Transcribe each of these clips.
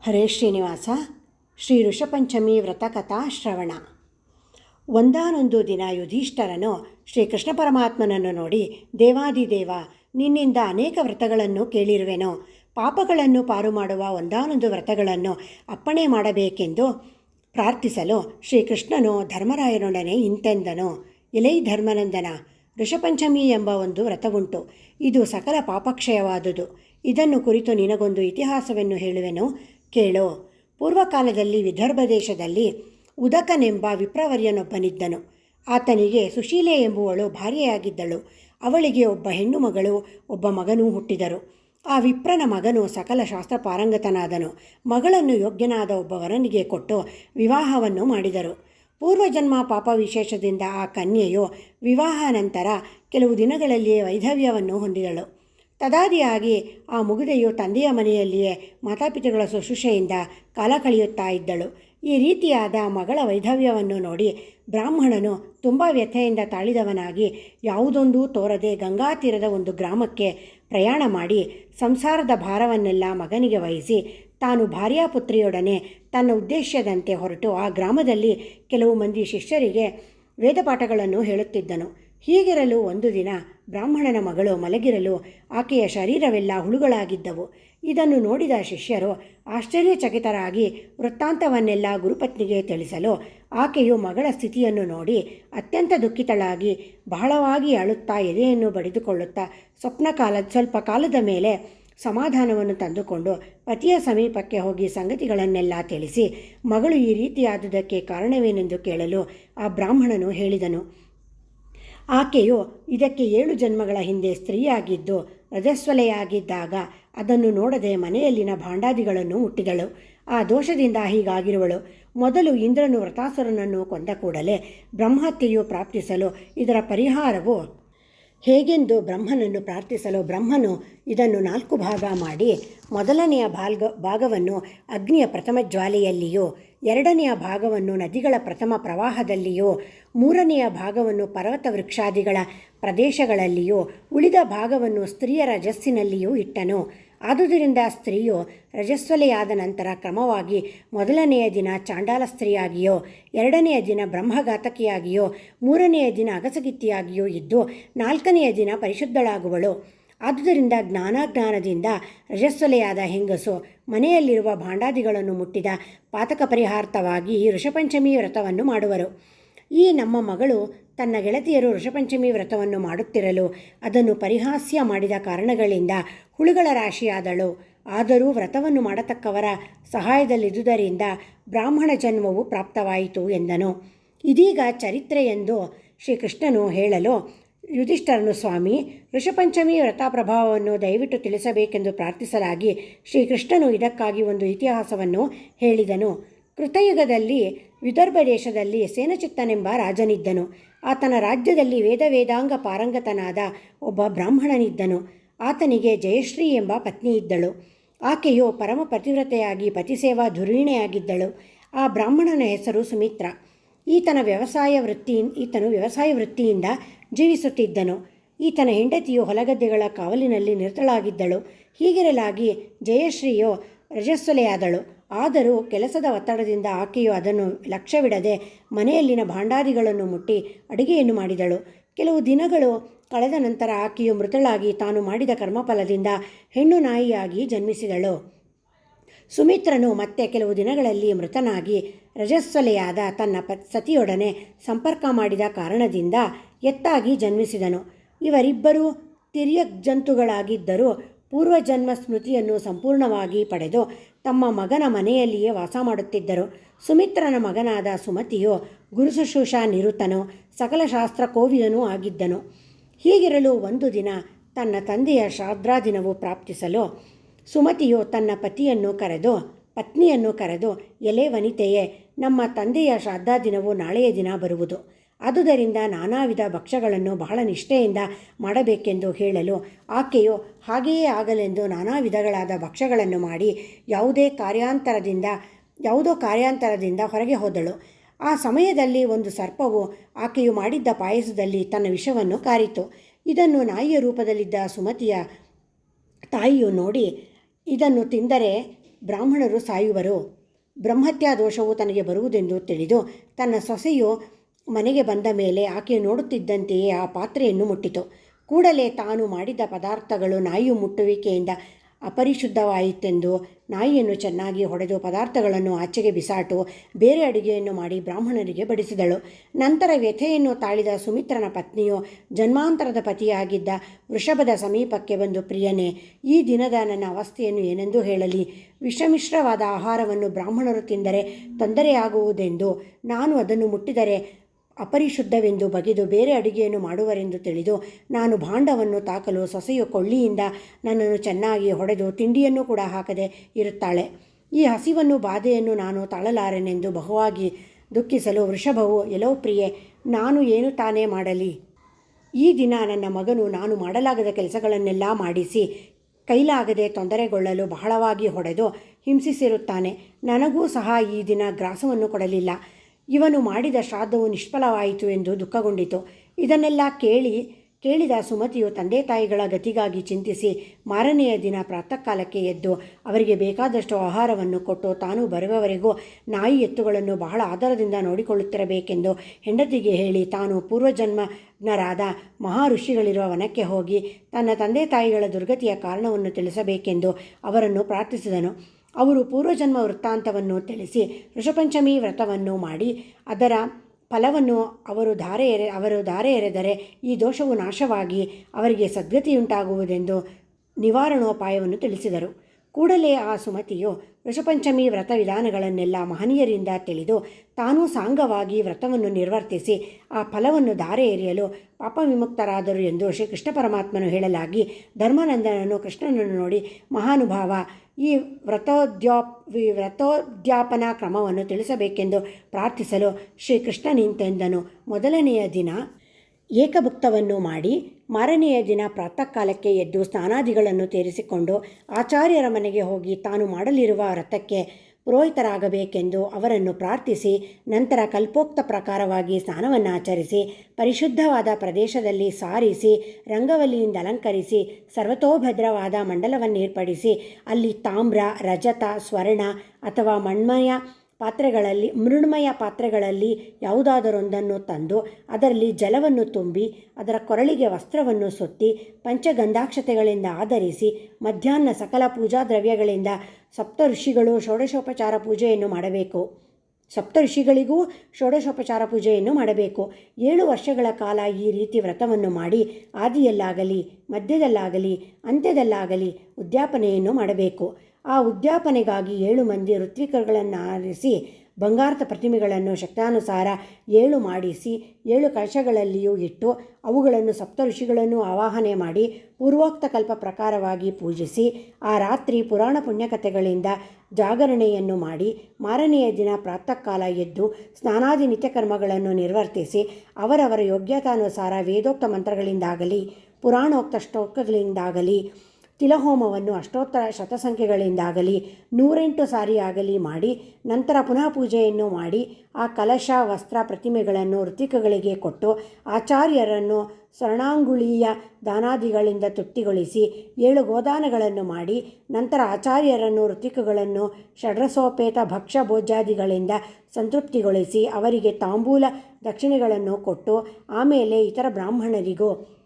ಹರೇ ಶ್ರೀನಿವಾಸ. ಶ್ರೀ ಋಷಪಂಚಮಿ ವ್ರತಕಥಾ ಶ್ರವಣ. ಒಂದಾನೊಂದು ದಿನ ಯುಧಿಷ್ಠರನು ಶ್ರೀಕೃಷ್ಣ ಪರಮಾತ್ಮನನ್ನು ನೋಡಿ, ದೇವಾದಿದೇವ, ನಿನ್ನಿಂದ ಅನೇಕ ವ್ರತಗಳನ್ನು ಕೇಳಿರುವೆನು. ಪಾಪಗಳನ್ನು ಪಾರು ಮಾಡುವ ಒಂದಾನೊಂದು ವ್ರತಗಳನ್ನು ಅಪ್ಪಣೆ ಮಾಡಬೇಕೆಂದು ಪ್ರಾರ್ಥಿಸಲು ಶ್ರೀಕೃಷ್ಣನು ಧರ್ಮರಾಯನೊಡನೆ ಇಂತೆಂದನು. ಎಲೈ ಧರ್ಮನಂದನ, ಋಷಪಂಚಮಿ ಎಂಬ ಒಂದು ವ್ರತವುಂಟು. ಇದು ಸಕಲ ಪಾಪಕ್ಷಯವಾದುದು. ಇದನ್ನು ಕುರಿತು ನಿನಗೊಂದು ಇತಿಹಾಸವನ್ನು ಹೇಳುವೆನು. ಕೇಳು. ಪೂರ್ವಕಾಲದಲ್ಲಿ ವಿದರ್ಭ ದೇಶದಲ್ಲಿ ಉದಕನೆಂಬ ವಿಪ್ರವರ್ಯನೊಬ್ಬನಿದ್ದನು. ಆತನಿಗೆ ಸುಶೀಲೆ ಎಂಬುವಳು ಭಾರ್ಯೆಯಾಗಿದ್ದಳು ಅವಳಿಗೆ ಒಬ್ಬ ಹೆಣ್ಣು ಮಗಳು, ಒಬ್ಬ ಮಗನೂ ಹುಟ್ಟಿದರು. ಆ ವಿಪ್ರನ ಮಗನು ಸಕಲ ಶಾಸ್ತ್ರ ಪಾರಂಗತನಾದನು ಮಗಳನ್ನು ಯೋಗ್ಯನಾದ ಒಬ್ಬ ವರನಿಗೆ ಕೊಟ್ಟು ವಿವಾಹವನ್ನು ಮಾಡಿದರು. ಪೂರ್ವಜನ್ಮ ಪಾಪ ವಿಶೇಷದಿಂದ ಆ ಕನ್ಯೆಯು ವಿವಾಹ ನಂತರ ಕೆಲವು ದಿನಗಳಲ್ಲಿಯೇ ವೈಧವ್ಯವನ್ನು ಹೊಂದಿದಳು. ತದಾದಿಯಾಗಿ ಆ ಮುಗಿದೆಯು ತಂದೆಯ ಮನೆಯಲ್ಲಿಯೇ ಮಾತಾಪಿತೃಗಳ ಶುಶ್ರೂಷೆಯಿಂದ ಕಾಲ ಕಳೆಯುತ್ತಾ ಇದ್ದಳು. ಈ ರೀತಿಯಾದ ಮಗಳ ವೈಧವ್ಯವನ್ನು ನೋಡಿ ಬ್ರಾಹ್ಮಣನು ತುಂಬ ವ್ಯಥೆಯಿಂದ ತಾಳಿದವನಾಗಿ ಯಾವುದೊಂದೂ ತೋರದೆ ಗಂಗಾ ತೀರದ ಒಂದು ಗ್ರಾಮಕ್ಕೆ ಪ್ರಯಾಣ ಮಾಡಿ ಸಂಸಾರದ ಭಾರವನ್ನೆಲ್ಲ ಮಗನಿಗೆ ವಹಿಸಿ ತಾನು ಭಾರ್ಯಾಪುತ್ರಿಯೊಡನೆ ತನ್ನ ಉದ್ದೇಶದಂತೆ ಹೊರಟು ಆ ಗ್ರಾಮದಲ್ಲಿ ಕೆಲವು ಮಂದಿ ಶಿಷ್ಯರಿಗೆ ವೇದಪಾಠಗಳನ್ನು ಹೇಳುತ್ತಿದ್ದನು. ಹೀಗಿರಲು ಒಂದು ದಿನ ಬ್ರಾಹ್ಮಣನ ಮಗಳು ಮಲಗಿರಲು ಆಕೆಯ ಶರೀರವೆಲ್ಲ ಹುಳುಗಳಾಗಿದ್ದವು. ಇದನ್ನು ನೋಡಿದ ಶಿಷ್ಯರು ಆಶ್ಚರ್ಯಚಕಿತರಾಗಿ ವೃತ್ತಾಂತವನ್ನೆಲ್ಲ ಗುರುಪತ್ನಿಗೆ ತಿಳಿಸಲು ಆಕೆಯು ಮಗಳ ಸ್ಥಿತಿಯನ್ನು ನೋಡಿ ಅತ್ಯಂತ ದುಃಖಿತಳಾಗಿ, ಬಹಳವಾಗಿ ಅಳುತ್ತಾ ಎದೆಯನ್ನು ಬಡಿದುಕೊಳ್ಳುತ್ತಾ ಸ್ವಪ್ನ ಕಾಲದ, ಸ್ವಲ್ಪ ಕಾಲದ ಮೇಲೆ ಸಮಾಧಾನವನ್ನು ತಂದುಕೊಂಡು ಪತಿಯ ಸಮೀಪಕ್ಕೆ ಹೋಗಿ ಸಂಗತಿಗಳನ್ನೆಲ್ಲ ತಿಳಿಸಿ ಮಗಳು ಈ ರೀತಿಯಾದುದಕ್ಕೆ ಕಾರಣವೇನೆಂದು ಕೇಳಲು ಆ ಬ್ರಾಹ್ಮಣನು ಹೇಳಿದನು. ಆಕೆಯು ಇದಕ್ಕೆ ಏಳು ಜನ್ಮಗಳ ಹಿಂದೆ ಸ್ತ್ರೀಯಾಗಿದ್ದು ರಜಸ್ವಲೆಯಾಗಿದ್ದಾಗ ಅದನ್ನು ನೋಡದೆ ಮನೆಯಲ್ಲಿನ ಭಾಂಡಾದಿಗಳನ್ನು ಮುಟ್ಟಿದಳು. ಆ ದೋಷದಿಂದ ಹೀಗಾಗಿರುವಳು. ಮೊದಲು ಇಂದ್ರನು ವ್ರತಾಸುರನನ್ನು ಕೊಂದ ಕೂಡಲೇ ಬ್ರಹ್ಮಹತ್ಯೆಯು ಪ್ರಾಪ್ತಿಸಲು ಇದರ ಪರಿಹಾರವು ಹೇಗೆಂದು ಬ್ರಹ್ಮನನ್ನು ಪ್ರಾರ್ಥಿಸಲು ಬ್ರಹ್ಮನು ಇದನ್ನು ನಾಲ್ಕು ಭಾಗ ಮಾಡಿ ಮೊದಲನೆಯ ಭಾಗ ಭಾಗವನ್ನು ಅಗ್ನಿಯ ಪ್ರಥಮ ಜ್ವಾಲೆಯಲ್ಲಿಯೂ, ಎರಡನೆಯ ಭಾಗವನ್ನು ನದಿಗಳ ಪ್ರಥಮ ಪ್ರವಾಹದಲ್ಲಿಯೂ, ಮೂರನೆಯ ಭಾಗವನ್ನು ಪರ್ವತ ವೃಕ್ಷಾದಿಗಳ ಪ್ರದೇಶಗಳಲ್ಲಿಯೂ, ಉಳಿದ ಭಾಗವನ್ನು ಸ್ತ್ರೀಯ ಜಸ್ಸಿನಲ್ಲಿಯೂ ಇಟ್ಟನು. ಆದುದರಿಂದ ಸ್ತ್ರೀಯು ರಜಸ್ವಲೆಯಾದ ನಂತರ ಕ್ರಮವಾಗಿ ಮೊದಲನೆಯ ದಿನ ಚಾಂಡಾಲ ಸ್ತ್ರೀಯಾಗಿಯೋ, ಎರಡನೆಯ ದಿನ ಬ್ರಹ್ಮಘಾತಕಿಯಾಗಿಯೋ, ಮೂರನೆಯ ದಿನ ಅಗಸಗಿತ್ತಿಯಾಗಿಯೋ ಇದ್ದು ನಾಲ್ಕನೆಯ ದಿನ ಪರಿಶುದ್ಧಳಾಗುವಳು. ಆದುದರಿಂದ ಜ್ಞಾನಾಜ್ಞಾನದಿಂದ ರಜಸ್ವಲೆಯಾದ ಹೆಂಗಸು ಮನೆಯಲ್ಲಿರುವ ಭಾಂಡಾದಿಗಳನ್ನು ಮುಟ್ಟಿದ ಪಾತಕ ಪರಿಹಾರ್ಥವಾಗಿ ಋಷಪಂಚಮಿ ವ್ರತವನ್ನು ಮಾಡುವರು. ಈ ನಮ್ಮ ಮಗಳು ತನ್ನ ಗೆಳತಿಯರು ಋಷಪಂಚಮಿ ವ್ರತವನ್ನು ಮಾಡುತ್ತಿರಲು ಅದನ್ನು ಪರಿಹಾಸ್ಯ ಮಾಡಿದ ಕಾರಣಗಳಿಂದ ಹುಳುಗಳ ರಾಶಿಯಾದಳು. ಆದರೂ ವ್ರತವನ್ನು ಮಾಡತಕ್ಕವರ ಸಹಾಯದಲ್ಲಿದ್ದುದರಿಂದ ಬ್ರಾಹ್ಮಣ ಜನ್ಮವು ಪ್ರಾಪ್ತವಾಯಿತು ಎಂದನು. ಇದೀಗ ಚರಿತ್ರೆ ಎಂದು ಶ್ರೀಕೃಷ್ಣನು ಹೇಳಲು, ಯುಧಿಷ್ಠರನು ಸ್ವಾಮಿ ಋಷಪಂಚಮಿ ವ್ರತ ಪ್ರಭಾವವನ್ನು ದಯವಿಟ್ಟು ತಿಳಿಸಬೇಕೆಂದು ಪ್ರಾರ್ಥಿಸಲಾಗಿ ಶ್ರೀಕೃಷ್ಣನು ಇದಕ್ಕಾಗಿ ಒಂದು ಇತಿಹಾಸವನ್ನು ಹೇಳಿದನು. ಕೃತಯುಗದಲ್ಲಿ ವಿದರ್ಭ ದೇಶದಲ್ಲಿ ಸೇನಚಿತ್ತನೆಂಬ ರಾಜನಿದ್ದನು. ಆತನ ರಾಜ್ಯದಲ್ಲಿ ವೇದ ವೇದಾಂಗ ಪಾರಂಗತನಾದ ಒಬ್ಬ ಬ್ರಾಹ್ಮಣನಿದ್ದನು. ಆತನಿಗೆ ಜಯಶ್ರೀ ಎಂಬ ಪತ್ನಿ ಇದ್ದಳು. ಆಕೆಯು ಪರಮ ಪತಿವ್ರತೆಯಾಗಿ ಪತಿಸೇವಾ ಧುರೀಣೆಯಾಗಿದ್ದಳು. ಆ ಬ್ರಾಹ್ಮಣನ ಹೆಸರು ಸುಮಿತ್ರ. ಈತನ ವ್ಯವಸಾಯ ವೃತ್ತಿ, ಈತನು ವ್ಯವಸಾಯ ವೃತ್ತಿಯಿಂದ ಜೀವಿಸುತ್ತಿದ್ದನು. ಈತನ ಹೆಂಡತಿಯು ಹೊಲಗದ್ದೆಗಳ ಕಾವಲಿನಲ್ಲಿ ನಿರತಳಾಗಿದ್ದಳು. ಹೀಗಿರಲಾಗಿ ಜಯಶ್ರೀಯು ರಜಸ್ವಲೆಯಾದಳು ಆದರೂ ಕೆಲಸದ ಒತ್ತಡದಿಂದ ಆಕೆಯು ಅದನ್ನು ಲಕ್ಷ್ಯವಿಡದೆ ಮನೆಯಲ್ಲಿನ ಭಾಂಡಾದಿಗಳನ್ನು ಮುಟ್ಟಿ ಅಡುಗೆಯನ್ನು ಮಾಡಿದಳು. ಕೆಲವು ದಿನಗಳು ಕಳೆದ ನಂತರ ಆಕೆಯು ಮೃತಳಾಗಿ ತಾನು ಮಾಡಿದ ಕರ್ಮಫಲದಿಂದ ಹೆಣ್ಣು ನಾಯಿಯಾಗಿ ಜನ್ಮಿಸಿದಳು. ಸುಮಿತ್ರನು ಮತ್ತೆ ಕೆಲವು ದಿನಗಳಲ್ಲಿ ಮೃತನಾಗಿ ರಜಸ್ವಲೆಯಾದ ತನ್ನ ಪ, ಸತಿಯೊಡನೆ ಸಂಪರ್ಕ ಮಾಡಿದ ಕಾರಣದಿಂದ ಎತ್ತಾಗಿ ಜನ್ಮಿಸಿದನು. ಇವರಿಬ್ಬರೂ ತಿರ್ಯಕ್ ಜಂತುಗಳಾಗಿದ್ದರೂ ಪೂರ್ವಜನ್ಮ ಸ್ಮೃತಿಯನ್ನು ಸಂಪೂರ್ಣವಾಗಿ ಪಡೆದು ತಮ್ಮ ಮಗನ ಮನೆಯಲ್ಲಿಯೇ ವಾಸ ಮಾಡುತ್ತಿದ್ದರು. ಸುಮಿತ್ರನ ಮಗನಾದ ಸುಮತಿಯು ಗುರುಶುಶ್ರೂಷ ನಿರುತನು, ಸಕಲ ಶಾಸ್ತ್ರ ಕೋವಿದನೂ ಆಗಿದ್ದನು. ಹೀಗಿರಲು ಒಂದು ದಿನ ತನ್ನ ತಂದೆಯ ಶ್ರಾದ್ರಾದಿನವು ಪ್ರಾಪ್ತಿಸಲು ಸುಮತಿಯು ತನ್ನ ಪತಿಯನ್ನು ಕರೆದು, ಪತ್ನಿಯನ್ನು ಕರೆದು ಎಲೆ ವನಿತೆಯೇ ನಮ್ಮ ತಂದೆಯ ಶ್ರಾದ್ದಾದಿನವು ನಾಳೆಯ ದಿನ ಬರುವುದು. ಆದುದರಿಂದ ನಾನಾ ವಿಧ ಭಕ್ಷ್ಯಗಳನ್ನು ಬಹಳ ನಿಷ್ಠೆಯಿಂದ ಮಾಡಬೇಕೆಂದು ಹೇಳಲು ಆಕೆಯು ಹಾಗೆಯೇ ಆಗಲೆಂದು ನಾನಾ ವಿಧಗಳಾದ ಭಕ್ಷ್ಯಗಳನ್ನು ಮಾಡಿ ಯಾವುದೇ ಕಾರ್ಯಾಂತರದಿಂದ, ಯಾವುದೋ ಕಾರ್ಯಾಂತರದಿಂದ ಹೊರಗೆ ಹೋದಳು. ಆ ಸಮಯದಲ್ಲಿ ಒಂದು ಸರ್ಪವು ಆಕೆಯು ಮಾಡಿದ್ದ ಪಾಯಸದಲ್ಲಿ ತನ್ನ ವಿಷವನ್ನು ಕಾರಿತು. ಇದನ್ನು ನಾಯಿಯ ರೂಪದಲ್ಲಿದ್ದ ಸುಮತಿಯ ತಾಯಿಯು ನೋಡಿ, ಇದನ್ನು ತಿಂದರೆ ಬ್ರಾಹ್ಮಣರು ಸಾಯುವರು. ಬ್ರಹ್ಮತ್ಯಾ ದೋಷವು ತನಗೆ ಬರುವುದೆಂದು ತಿಳಿದು, ತನ್ನ ಸೊಸೆಯು ಮನೆಗೆ ಬಂದ ಮೇಲೆ ಆಕೆ ನೋಡುತ್ತಿದ್ದಂತೆಯೇ ಆ ಪಾತ್ರೆಯನ್ನು ಮುಟ್ಟಿತು. ಕೂಡಲೇ ತಾನು ಮಾಡಿದ ಪದಾರ್ಥಗಳು ನಾಯಿಯು ಮುಟ್ಟುವಿಕೆಯಿಂದ ಅಪರಿಶುದ್ಧವಾಯಿತೆಂದು ನಾಯಿಯನ್ನು ಚೆನ್ನಾಗಿ ಹೊಡೆದು ಪದಾರ್ಥಗಳನ್ನು ಆಚೆಗೆ ಬಿಸಾಟು, ಬೇರೆ ಅಡುಗೆಯನ್ನು ಮಾಡಿ ಬ್ರಾಹ್ಮಣರಿಗೆ ಬಡಿಸಿದಳು. ನಂತರ ವ್ಯಥೆಯನ್ನು ತಾಳಿದ ಸುಮಿತ್ರನ ಪತ್ನಿಯು ಜನ್ಮಾಂತರದ ಪತಿಯಾಗಿದ್ದ ವೃಷಭದ ಸಮೀಪಕ್ಕೆ ಬಂದು, ಪ್ರಿಯನೇ, ಈ ದಿನದ ನನ್ನ ಅವಸ್ಥೆಯನ್ನು ಏನೆಂದು ಹೇಳಲಿ? ವಿಷಮಿಶ್ರವಾದ ಆಹಾರವನ್ನು ಬ್ರಾಹ್ಮಣರು ತಿಂದರೆ ತೊಂದರೆಯಾಗುವುದೆಂದು ನಾನು ಅದನ್ನು ಮುಟ್ಟಿದರೆ ಅಪರಿಶುದ್ಧವೆಂದು ಬಗೆದು ಬೇರೆ ಅಡುಗೆಯನ್ನು ಮಾಡುವರೆಂದು ತಿಳಿದು ನಾನು ಭಾಂಡವನ್ನು ತಾಕಲು ಸೊಸೆಯು ಕೊಳ್ಳಿಯಿಂದ ನನ್ನನ್ನು ಚೆನ್ನಾಗಿ ಹೊಡೆದು ತಿಂಡಿಯನ್ನು ಕೂಡ ಹಾಕದೆ ಇರುತ್ತಾಳೆ. ಈ ಹಸಿವನ್ನು ಬಾಧೆಯನ್ನು ನಾನು ತಾಳಲಾರೆನೆಂದು ಬಹುವಾಗಿ ದುಃಖಿಸಲು ವೃಷಭವು ಎಲೋ ಪ್ರಿಯೆ, ನಾನು ಏನು ತಾನೇ ಮಾಡಲಿ? ಈ ದಿನ ನನ್ನ ಮಗನು ನಾನು ಮಾಡಲಾಗದ ಕೆಲಸಗಳನ್ನೆಲ್ಲ ಮಾಡಿಸಿ ಕೈಲಾಗದೆ ತೊಂದರೆಗೊಳ್ಳಲು ಬಹಳವಾಗಿ ಹೊಡೆದು ಹಿಂಸಿಸಿರುತ್ತಾನೆ. ನನಗೂ ಸಹ ಈ ದಿನ ಗ್ರಾಸವನ್ನು ಕೊಡಲಿಲ್ಲ. ಇವನು ಮಾಡಿದ ಶ್ರಾದ್ದವು ನಿಷ್ಫಲವಾಯಿತು ಎಂದು ದುಃಖಗೊಂಡಿತು. ಇದನ್ನೆಲ್ಲ ಕೇಳಿ, ಕೇಳಿದ ಸುಮತಿಯು ತಂದೆ ತಾಯಿಗಳ ಗತಿಗಾಗಿ ಚಿಂತಿಸಿ ಮಾರನೆಯ ದಿನ ಪ್ರಾತಃ ಕಾಲಕ್ಕೆ ಎದ್ದು ಅವರಿಗೆ ಬೇಕಾದಷ್ಟು ಆಹಾರವನ್ನು ಕೊಟ್ಟು ತಾನು ಬರುವವರೆಗೂ ನಾಯಿ ಎತ್ತುಗಳನ್ನು ಬಹಳ ಆದರದಿಂದ ನೋಡಿಕೊಳ್ಳುತ್ತಿರಬೇಕೆಂದು ಹೆಂಡತಿಗೆ ಹೇಳಿ ತಾನು ಪೂರ್ವಜನ್ಮಜ್ಞರಾದ ಮಹಾ ಋಷಿಗಳಿರುವ ವನಕ್ಕೆ ಹೋಗಿ ತನ್ನ ತಂದೆ ತಾಯಿಗಳ ದುರ್ಗತಿಯ ಕಾರಣವನ್ನು ತಿಳಿಸಬೇಕೆಂದು ಅವರನ್ನು ಪ್ರಾರ್ಥಿಸಿದನು. ಅವರು ಪೂರ್ವಜನ್ಮ ವೃತ್ತಾಂತವನ್ನು ತಿಳಿಸಿ ಋಷಪಂಚಮಿ ವ್ರತವನ್ನು ಮಾಡಿ ಅದರ ಫಲವನ್ನು ಅವರು ಧಾರೆ ಎರೆ, ಅವರು ಧಾರೆ ಎರೆದರೆ ಈ ದೋಷವು ನಾಶವಾಗಿ ಅವರಿಗೆ ಸದ್ಗತಿಯುಂಟಾಗುವುದೆಂದು ನಿವಾರಣೋಪಾಯವನ್ನು ತಿಳಿಸಿದರು. ಕೂಡಲೇ ಆ ಸುಮತಿಯು ಋಷಪಂಚಮಿ ವ್ರತ ವಿಧಾನಗಳನ್ನೆಲ್ಲ ಮಹನೀಯರಿಂದ ತಿಳಿದು ತಾನೂ ಸಾಂಗವಾಗಿ ವ್ರತವನ್ನು ನಿರ್ವರ್ತಿಸಿ ಆ ಫಲವನ್ನು ಧಾರೆ ಎರೆಯಲು ಪಾಪ ವಿಮುಕ್ತರಾದರು ಎಂದು ಶ್ರೀಕೃಷ್ಣ ಪರಮಾತ್ಮನು ಹೇಳಲಾಗಿ ಧರ್ಮಾನಂದನನ್ನು ಕೃಷ್ಣನನ್ನು ನೋಡಿ ಮಹಾನುಭಾವ, ಈ ವ್ರತೋದ್ಯಾಪ್ ವ್ರತೋದ್ಯಾಪನಾ ಕ್ರಮವನ್ನು ತಿಳಿಸಬೇಕೆಂದು ಪ್ರಾರ್ಥಿಸಲು ಶ್ರೀಕೃಷ್ಣ ನಿಂತೆಂದನು. ಮೊದಲನೆಯ ದಿನ ಏಕಭುಕ್ತವನ್ನು ಮಾಡಿ ಮಾರನೆಯ ದಿನ ಪ್ರಾತಃ ಕಾಲಕ್ಕೆ ಎದ್ದು ಸ್ನಾನಾದಿಗಳನ್ನು ತೀರಿಸಿಕೊಂಡು ಆಚಾರ್ಯರ ಮನೆಗೆ ಹೋಗಿ ತಾನು ಮಾಡಲಿರುವ ವ್ರತಕ್ಕೆ ಪುರೋಹಿತರಾಗಬೇಕೆಂದು ಅವರನ್ನು ಪ್ರಾರ್ಥಿಸಿ, ನಂತರ ಕಲ್ಪೋಕ್ತ ಪ್ರಕಾರವಾಗಿ ಸ್ನಾನವನ್ನು ಆಚರಿಸಿ, ಪರಿಶುದ್ಧವಾದ ಪ್ರದೇಶದಲ್ಲಿ ಸಾರಿಸಿ, ರಂಗವಲ್ಲಿಯಿಂದ ಅಲಂಕರಿಸಿ, ಸರ್ವತೋಭದ್ರವಾದ ಮಂಡಲವನ್ನು ಏರ್ಪಡಿಸಿ ಅಲ್ಲಿ ತಾಮ್ರ, ರಜತ, ಸ್ವರ್ಣ ಅಥವಾ ಮಣ್ಮಯ ಪಾತ್ರೆಗಳಲ್ಲಿ, ಮೃಣ್ಮಯ ಪಾತ್ರೆಗಳಲ್ಲಿ ಯಾವುದಾದರೊಂದನ್ನು ತಂದು ಅದರಲ್ಲಿ ಜಲವನ್ನು ತುಂಬಿ, ಅದರ ಕೊರಳಿಗೆ ವಸ್ತ್ರವನ್ನು ಸುತ್ತಿ, ಪಂಚಗಂಧಾಕ್ಷತೆಗಳಿಂದ ಆಧರಿಸಿ ಮಧ್ಯಾಹ್ನ ಸಕಲ ಪೂಜಾ ದ್ರವ್ಯಗಳಿಂದ ಸಪ್ತ ಋಷಿಗಳು ಷೋಡಶೋಪಚಾರ ಪೂಜೆಯನ್ನು ಮಾಡಬೇಕು. ಸಪ್ತ ಋಷಿಗಳಿಗೂ ಷೋಡಶೋಪಚಾರ ಪೂಜೆಯನ್ನು ಮಾಡಬೇಕು. ಏಳು ವರ್ಷಗಳ ಕಾಲ ಈ ರೀತಿ ವ್ರತವನ್ನು ಮಾಡಿ ಆದಿಯಲ್ಲಾಗಲಿ, ಮಧ್ಯದಲ್ಲಾಗಲಿ, ಅಂತ್ಯದಲ್ಲಾಗಲಿ ಉದ್ಯಾಪನೆಯನ್ನು ಮಾಡಬೇಕು. ಆ ಉದ್ಯಾಪನೆಗಾಗಿ ಏಳು ಮಂದಿ ಋತ್ವಿಕಗಳನ್ನು ಆರಿಸಿ, ಬಂಗಾರದ ಪ್ರತಿಮೆಗಳನ್ನು ಶಕ್ತಾನುಸಾರ ಏಳು ಮಾಡಿಸಿ, ಏಳು ಕಳಶಗಳಲ್ಲಿಯೂ ಇಟ್ಟು, ಅವುಗಳನ್ನು ಸಪ್ತ ಋಷಿಗಳನ್ನು ಆವಾಹನೆ ಮಾಡಿ, ಪೂರ್ವೋಕ್ತ ಕಲ್ಪ ಪ್ರಕಾರವಾಗಿ ಪೂಜಿಸಿ, ಆ ರಾತ್ರಿ ಪುರಾಣ ಪುಣ್ಯಕಥೆಗಳಿಂದ ಜಾಗರಣೆಯನ್ನು ಮಾಡಿ, ಮಾರನೆಯ ದಿನ ಪ್ರಾತಃ ಕಾಲ ಎದ್ದು ಸ್ನಾನಾದಿ ನಿತ್ಯಕರ್ಮಗಳನ್ನು ನಿರ್ವರ್ತಿಸಿ, ಅವರವರ ಯೋಗ್ಯತಾನುಸಾರ ವೇದೋಕ್ತ ಮಂತ್ರಗಳಿಂದಾಗಲಿ, ಪುರಾಣೋಕ್ತ ಶ್ಲೋಕಗಳಿಂದಾಗಲಿ ತಿಲಹೋಮವನ್ನು ಅಷ್ಟೋತ್ತರ ಶತಸಂಖ್ಯೆಗಳಿಂದಾಗಲಿ, ನೂರೆಂಟು ಸಾರಿ ಆಗಲಿ ಮಾಡಿ, ನಂತರ ಪುನಃ ಪೂಜೆಯನ್ನು ಮಾಡಿ, ಆ ಕಲಶ, ವಸ್ತ್ರ, ಪ್ರತಿಮೆಗಳನ್ನು ಋತಿಕಗಳಿಗೆ ಕೊಟ್ಟು, ಆಚಾರ್ಯರನ್ನು ಸ್ವರ್ಣಾಂಗುಳೀಯ ದಾನಾದಿಗಳಿಂದ ತೃಪ್ತಿಗೊಳಿಸಿ, ಏಳು ಗೋದಾನಗಳನ್ನು ಮಾಡಿ, ನಂತರ ಆಚಾರ್ಯರನ್ನು ಋತಿಕಗಳನ್ನು ಷಡ್ರಸೋಪೇತ ಭಕ್ಷ್ಯ ಭೋಜಾದಿಗಳಿಂದ ಸಂತೃಪ್ತಿಗೊಳಿಸಿ, ಅವರಿಗೆ ತಾಂಬೂಲ ದಕ್ಷಿಣೆಗಳನ್ನು ಕೊಟ್ಟು, ಆಮೇಲೆ ಇತರ ಬ್ರಾಹ್ಮಣರಿಗೂ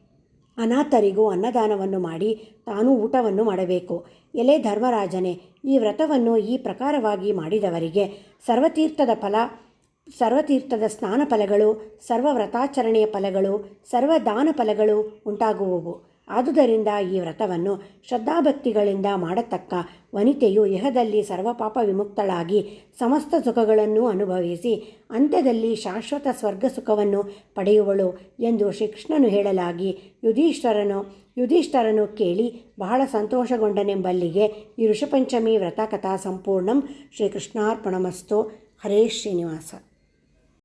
ಅನಾಥರಿಗೂ ಅನ್ನದಾನವನ್ನು ಮಾಡಿ ತಾನೂ ಊಟವನ್ನು ಮಾಡಬೇಕು. ಎಲೆ ಧರ್ಮರಾಜನೇ, ಈ ವ್ರತವನ್ನು ಈ ಪ್ರಕಾರವಾಗಿ ಮಾಡಿದವರಿಗೆ ಸರ್ವತೀರ್ಥದ ಫಲ, ಸರ್ವತೀರ್ಥದ ಸ್ನಾನ ಫಲಗಳು ಸರ್ವ ವ್ರತಾಚರಣೆಯ ಫಲಗಳು ಸರ್ವದಾನ ಫಲಗಳು ಉಂಟಾಗುವವು. ಆದುದರಿಂದ ಈ ವ್ರತವನ್ನು ಶ್ರದ್ಧಾಭಕ್ತಿಗಳಿಂದ ಮಾಡತಕ್ಕ ವನಿತೆಯು ಇಹದಲ್ಲಿ ಸರ್ವಪಾಪ ವಿಮುಕ್ತಳಾಗಿ ಸಮಸ್ತ ಸುಖಗಳನ್ನು ಅನುಭವಿಸಿ ಅಂತ್ಯದಲ್ಲಿ ಶಾಶ್ವತ ಸ್ವರ್ಗ ಸುಖವನ್ನು ಪಡೆಯುವಳು ಎಂದು ಶ್ರೀಕೃಷ್ಣನು ಹೇಳಲಾಗಿ ಯುಧಿಷ್ಠರನು ಯುಧಿಷ್ಠರನು ಕೇಳಿ ಬಹಳ ಸಂತೋಷಗೊಂಡನೆಂಬಲ್ಲಿಗೆ ಈ ಋಷಪಂಚಮಿ ವ್ರತ ಕಥಾ ಸಂಪೂರ್ಣಂ ಶ್ರೀಕೃಷ್ಣಾರ್ಪಣಮಸ್ತು. ಹರೇ ಶ್ರೀನಿವಾಸ.